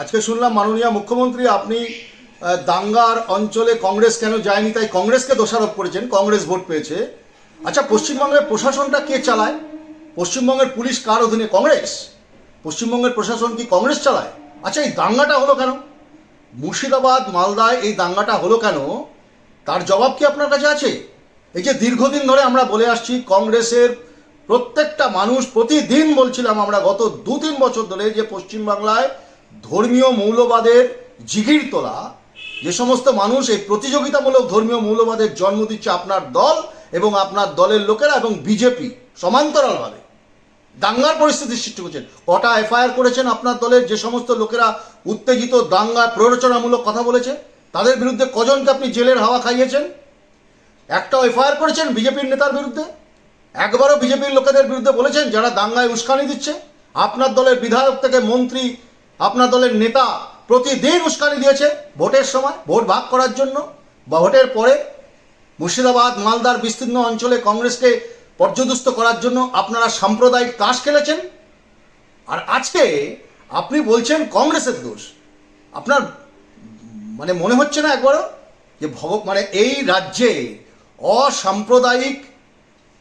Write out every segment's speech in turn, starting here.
আজকে শুনলাম, মাননীয় মুখ্যমন্ত্রী আপনি দাঙ্গার অঞ্চলে কংগ্রেস কেন যায়নি? তাই কংগ্রেসকে দোষারোপ করেছেন, কংগ্রেস ভোট পেয়েছে। আচ্ছা পশ্চিমবঙ্গের প্রশাসনটা কে চালায়? পশ্চিমবঙ্গের পুলিশ কার অধীনে? কংগ্রেস। পশ্চিমবঙ্গের প্রশাসন কি কংগ্রেস চালায়? আচ্ছা এই দাঙ্গাটা হলো কেন? মুর্শিদাবাদ, মালদায় এই দাঙ্গাটা হলো কেন? তার জবাব কি আপনার কাছে আছে? এই যে দীর্ঘদিন ধরে আমরা বলে আসছি, কংগ্রেসের প্রত্যেকটা মানুষ প্রতিদিন বলছিলাম আমরা গত দু তিন বছর ধরে যে পশ্চিমবাংলায় ধর্মীয় মৌলবাদের জিগির তোলা, যে সমস্ত মানুষ এই প্রতিযোগিতামূলক ধর্মীয় মৌলবাদের জন্ম দিচ্ছে আপনার দল এবং আপনার দলের লোকেরা এবং বিজেপি সমান্তরালভাবে। দাঙ্গার পরিস্থিতি সৃষ্টি করছেন। কটা এফআইআর করেছেন আপনার দলের যে সমস্ত লোকেরা উত্তেজিত দাঙ্গা প্ররোচনামূলক কথা বলেছে, তাদের বিরুদ্ধে কজনকে আপনি জেলের হাওয়া খাইয়েছেন? একটা এফআইআর করেছেন বিজেপির নেতার বিরুদ্ধে? একবারও বিজেপির লোকেদের বিরুদ্ধে বলেছেন, যারা দাঙ্গায় উস্কানি দিচ্ছে, আপনার দলের বিধায়ক থেকে মন্ত্রী আপনার দলের নেতা প্রতিদিন উস্কানি দিয়েছে ভোটের সময়, ভোট ভাগ করার জন্য বা ভোটের পরে মুর্শিদাবাদ, মালদার বিস্তীর্ণ অঞ্চলে কংগ্রেসকে পর্যদস্ত করার জন্য আপনারা সাম্প্রদায়িক তাস খেলেছেন। আর আজকে আপনি বলছেন কংগ্রেসের দোষ। আপনার মানে মনে হচ্ছে না একবারও যে ভগ মানে এই রাজ্যে অসাম্প্রদায়িক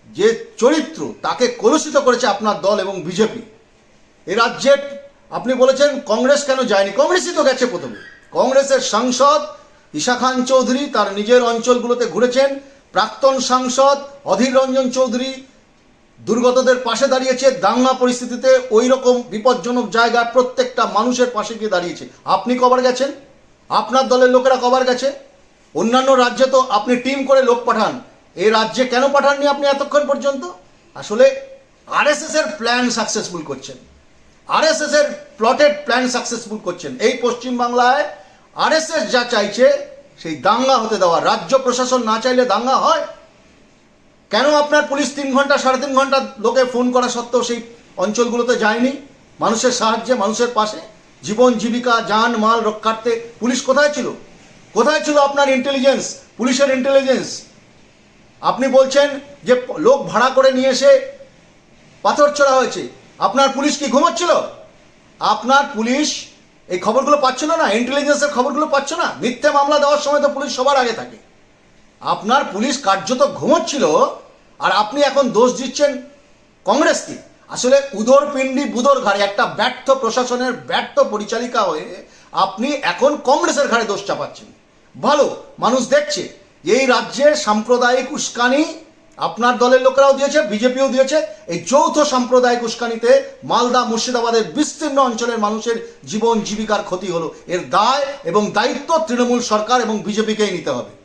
যে চরিত্র তাকে কলুষিত করেছে আপনার দল এবং বিজেপি। এ রাজ্যে আপনি বলেছেন কংগ্রেস কেন যায়নি? কংগ্রেসই তো গেছে প্রথমে। কংগ্রেসের সাংসদ ঈশা খান চৌধুরী তার নিজের অঞ্চলগুলোতে ঘুরেছেন। প্রাক্তন সাংসদ অধীর রঞ্জন চৌধুরী দুর্গতদের পাশে দাঁড়িয়েছে। দাঙ্গা পরিস্থিতিতে ওই রকম বিপজ্জনক জায়গায় প্রত্যেকটা মানুষের পাশে গিয়ে দাঁড়িয়েছে। আপনি কবার গেছেন? আপনার দলের লোকেরা কবার গেছে? অন্যান্য রাজ্যে তো আপনি টিম করে লোক পাঠান। এই রাজ্যে কেন পাঠাননি আপনি এতক্ষণ পর্যন্ত? আসলে আরএসএস এর প্ল্যান সাকসেসফুল করছেন। আরএসএস এর প্লটেড প্ল্যান সাকসেসফুল করছেন। এই পশ্চিমবাংলায় আরএসএস যা চাইছে, সেই দাঙ্গা হতে দেওয়া। রাজ্য প্রশাসন না চাইলে দাঙ্গা হয়? কেন আপনার পুলিশ তিন ঘণ্টা, সাড়ে তিন ঘণ্টা লোকে ফোন করা সত্ত্বেও সেই অঞ্চলগুলোতে যায়নি? মানুষের সাহায্যে, মানুষের পাশে? জীবন, জীবিকা, যান, মাল রক্ষার্থে পুলিশ কোথায় ছিল? কোথায় ছিল আপনার ইন্টেলিজেন্স পুলিশের ইন্টেলিজেন্স আপনি বলছেন যে লোক ভাড়া করে নিয়ে এসে পাথর ছোড়া হয়েছে। আপনার পুলিশ কি ঘুমোচ্ছিল? আপনার পুলিশ এই খবরগুলো পাচ্ছিল না? ইন্টেলিজেন্সের খবরগুলো পাচ্ছ না? মিথ্যে মামলা দেওয়ার সময় তো পুলিশ সবার আগে থাকে। আপনার পুলিশ কার্যত ঘুমোচ্ছিল আর আপনি এখন দোষ দিচ্ছেন কংগ্রেসকে। আসলে উদর পিণ্ডি বুদর ঘাড়ে একটা ব্যর্থ প্রশাসনের ব্যর্থ পরিচালিকা হয়ে আপনি এখন কংগ্রেসের ঘাড়ে দোষ চাপাচ্ছেন। ভালো, মানুষ দেখছে। এই রাজ্যে সাম্প্রদায়িক উস্কানি আপনার দলের লোকেরাও দিয়েছে, বিজেপিও দিয়েছে। এই যৌথ সাম্প্রদায়িক উস্কানিতে মালদা মুর্শিদাবাদের বিস্তীর্ণ অঞ্চলের মানুষের জীবন জীবিকার ক্ষতি হলো। এর দায় এবং দায়িত্ব তৃণমূল সরকার এবং বিজেপিকেই নিতে হবে।